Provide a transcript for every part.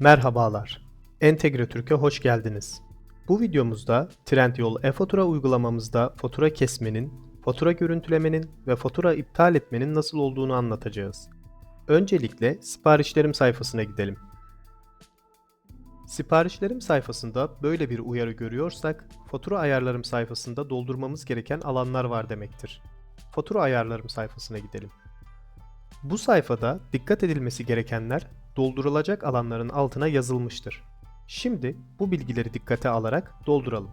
Merhabalar. Entegre Türk'e hoş geldiniz. Bu videomuzda Trendyol e-fatura uygulamamızda fatura kesmenin, fatura görüntülemenin ve fatura iptal etmenin nasıl olduğunu anlatacağız. Öncelikle siparişlerim sayfasına gidelim. Siparişlerim sayfasında böyle bir uyarı görüyorsak, fatura ayarlarım sayfasında doldurmamız gereken alanlar var demektir. Fatura ayarlarım sayfasına gidelim. Bu sayfada dikkat edilmesi gerekenler doldurulacak alanların altına yazılmıştır. Şimdi bu bilgileri dikkate alarak dolduralım.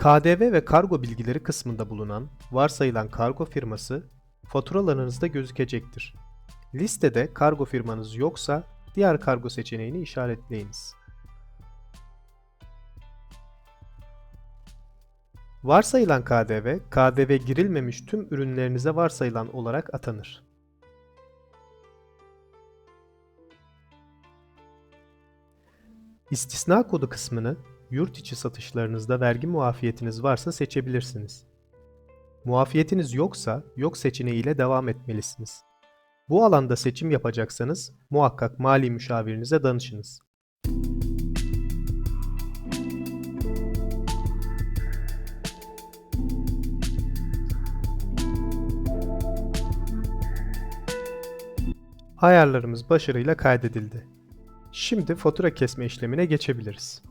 KDV ve kargo bilgileri kısmında bulunan varsayılan kargo firması faturalarınızda gözükecektir. Listede kargo firmanız yoksa diğer kargo seçeneğini işaretleyiniz. Varsayılan KDV, KDV girilmemiş tüm ürünlerinize varsayılan olarak atanır. İstisna kodu kısmını yurt içi satışlarınızda vergi muafiyetiniz varsa seçebilirsiniz. Muafiyetiniz yoksa yok seçeneğiyle devam etmelisiniz. Bu alanda seçim yapacaksanız muhakkak mali müşavirinize danışınız. Ayarlarımız başarıyla kaydedildi. Şimdi fatura kesme işlemine geçebiliriz.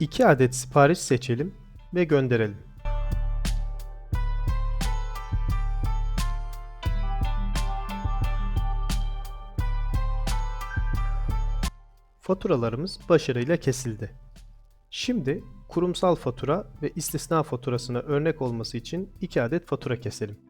İki adet sipariş seçelim ve gönderelim. Faturalarımız başarıyla kesildi. Şimdi kurumsal fatura ve istisna faturasına örnek olması için iki adet fatura keselim.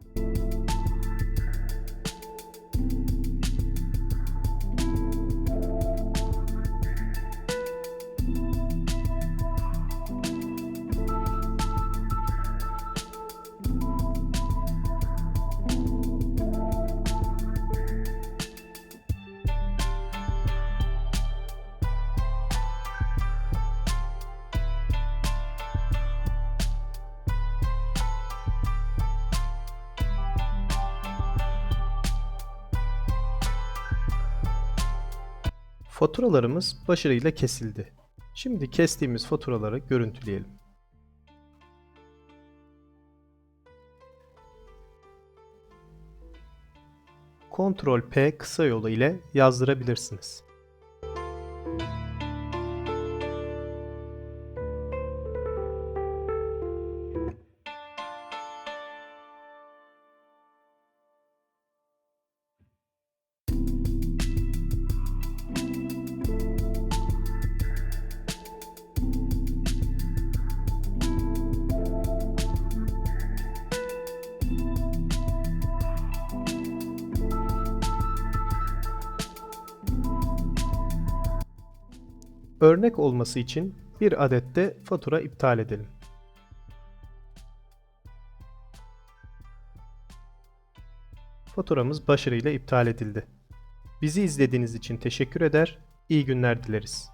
Faturalarımız başarıyla kesildi. Şimdi kestiğimiz faturaları görüntüleyelim. Ctrl P kısa yolu ile yazdırabilirsiniz. Örnek olması için bir adet de fatura iptal edelim. Faturamız başarıyla iptal edildi. Bizi izlediğiniz için teşekkür eder, iyi günler dileriz.